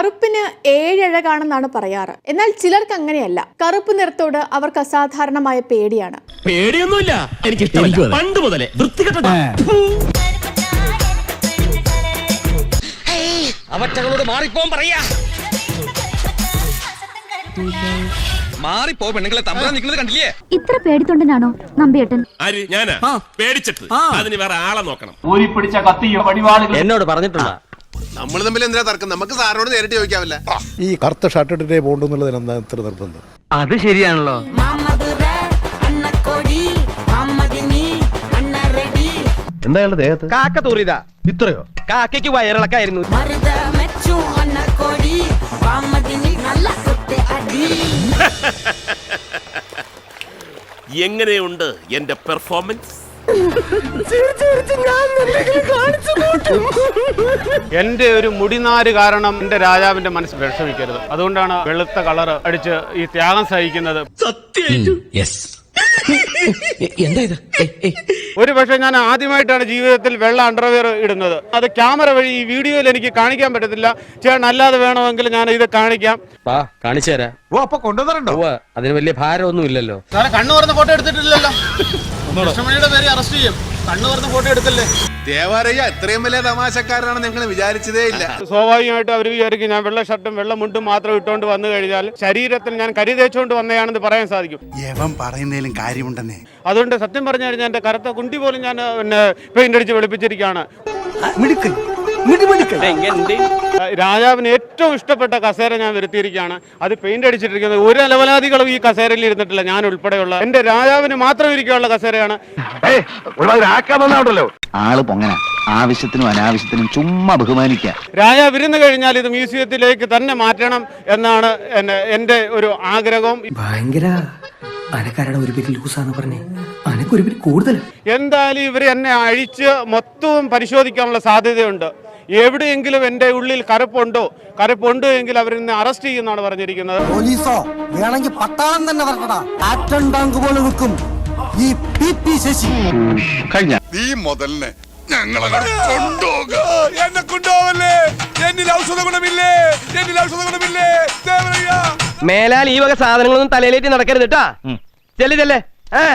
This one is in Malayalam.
കറുപ്പിന് ഏഴഴകാണെന്നാണ് പറയാറ്. എന്നാൽ ചിലർക്ക് അങ്ങനെയല്ല. കറുപ്പ് നിറത്തോട് അവർക്ക് അസാധാരണമായ പേടിയാണ്. പേടിയൊന്നുമില്ല. എനിക്ക് ഇഷ്ടമല്ല പണ്ട് മുതലേ വൃത്തികെട്ട അവറ്റകളോട് മാറിപ്പോൻ പറയാ. മാറിപ്പോ പെണ്ണുങ്ങളെ തമ്മിൽ നിൽക്കുന്നത് കണ്ടില്ലേ? ഇത്ര പേടിത്തൊണ്ടനാണോ നമ്പിയേട്ടൻ? ആര്? ഞാനാ? പേടിച്ചിട്ട്. അതിന് വേറെ ആളെ നോക്കണം. ഊരിപ്പിടിച്ച കത്തിയോ വടിവാളുകൾ എന്നോട് പറഞ്ഞിട്ടുള്ള നമ്മൾ തമ്മിൽ എന്തിനാ തർക്കം? നമുക്ക് സാറിനോട് നേരിട്ട് ചോദിക്കാവില്ല ഈ കറുത്ത ഷർട്ട് ഇട്ടിട്ടേ പോകണ്ടെന്നുള്ളതിന് എന്താ ഇത്ര നിർബന്ധം? അത് ശരിയാണല്ലോ. എന്തായാലും ദേഹത്ത്? കാക്ക തൂറിയതാ. ഇത്രയോ? കാക്കയ്ക്ക് വയറിളക്കായിരുന്നു. എങ്ങനെയുണ്ട് എന്റെ പെർഫോമൻസ് എന്റെ ഒരു മുടിനാര് കാരണം എന്റെ രാജാവിന്റെ മനസ്സ് വിഷമിക്കരുത്. അതുകൊണ്ടാണ് വെളുത്ത കളർ അടിച്ച് ഈ ത്യാഗം സഹിക്കുന്നത്. എന്താ ഇത്? ഒരു പക്ഷെ ഞാൻ ആദ്യമായിട്ടാണ് ജീവിതത്തിൽ വെള്ള അണ്ടർവെയർ ഇടുന്നത്. അത് ക്യാമറ വഴി ഈ വീഡിയോയിൽ എനിക്ക് കാണിക്കാൻ പറ്റത്തില്ല. ചേട്ടൻ അല്ലാതെ വേണമെങ്കിൽ ഞാൻ ഇത് കാണിക്കാം. കാണിച്ചു തരാം. ഓ അപ്പൊ കൊണ്ടുവന്നിട്ടുണ്ടോ? അതിന് വലിയ ഭാരമൊന്നും ഇല്ലല്ലോ. കണ്ണു പറഞ്ഞ ഫോട്ടോ എടുത്തിട്ടില്ലല്ലോ. കൃഷ്ണമണിയുടെ പേര് അറസ്റ്റ് ചെയ്യും. കണ്ണു പറഞ്ഞ ഫോട്ടോ എടുക്കല്ലേ? ദേവാലയ്യ ഇത്രയും വലിയ തമാശക്കാരനാണ് നിങ്ങൾ വിചാരിച്ചതേ ഇല്ല. സ്വാഭാവികമായിട്ട് അവർ വിചാരിക്കും ഞാൻ വെള്ള ഷർട്ടും വെള്ള മുണ്ടും മാത്രം ഇട്ടുകൊണ്ട് വന്നു കഴിഞ്ഞാൽ ശരീരത്തിൽ ഞാൻ കരി തേച്ചുകൊണ്ട് വന്നതാണെന്ന് പറയാൻ സാധിക്കും. യവൻ പറയുന്നതിലും കാര്യമുണ്ടെന്നേ. അതുകൊണ്ട് സത്യം പറഞ്ഞു കഴിഞ്ഞാൽ എന്റെ കറുത്ത കുണ്ടി പോലും ഞാൻ പിന്നെ പെയിന്റ് അടിച്ച് വെളുപ്പിച്ചിരിക്കുകയാണ്. രാജാവിന് ഏറ്റവും ഇഷ്ടപ്പെട്ട കസേര ഞാൻ വരുത്തിയിരിക്കുകയാണ്. അത് പെയിന്റ് അടിച്ചിട്ടിരിക്കുന്നത് ഒരു അലവലാദികളും ഈ കസേരയിൽ ഇരുന്നിട്ടില്ല ഞാൻ ഉൾപ്പെടെയുള്ള. എന്റെ രാജാവിന് മാത്രം ഇരിക്കാനുള്ള കസേരയാണ്. ആൾ പൊങ്ങന. ആവശ്യത്തിനും അനാവശ്യത്തിനും ചുമ്മാ ബഹുമാനിക്കുക രാജാവ് ഇരുന്ന് കഴിഞ്ഞാൽ ഇത് മ്യൂസിയത്തിലേക്ക് തന്നെ മാറ്റണം എന്നാണ് എന്റെ ഒരു ആഗ്രഹം. ഭയങ്കര അനക്കാരുടെ ഒരു പേര് ലൂസാന്ന് പറഞ്ഞേ. അനക്കൊരു പേര് കൂടുതൽ എന്തായാലും ഇവർ എന്നെ അഴിച്ച് മൊത്തവും പരിശോധിക്കാനുള്ള സാധ്യതയുണ്ട്. എവിടെയെങ്കിലും എന്റെ ഉള്ളിൽ കരപ്പുണ്ടോ കരപ്പുണ്ട് എങ്കിൽ അവരെന്നെ അറസ്റ്റ് ചെയ്യുമെന്നാണ് പറഞ്ഞിരിക്കുന്നത്. പോലീസോ വേണമെങ്കിൽ പട്ടാളം തന്നെ വരട്ടടാ. ആറ്റം ടാങ്ക് പോലെ നിൽക്കും. ഈ പി പി ശശി. കഴിഞ്ഞ. ഈ മുതലിനെ ഞങ്ങളെ കൊണ്ടുപോക. എന്നെ കൊണ്ടുപോവല്ലേ എന്നിൽ ഔഷധ ഗുണമില്ലേ? എന്നിൽ ഔഷധ ഗുണമില്ലേ? മേലാൽ ഈ വക സാധനങ്ങളൊന്നും തലയിലേറ്റ് നടക്കരുത് കേട്ടാ ചെല്ല് ചെല്ലേ. ഏ?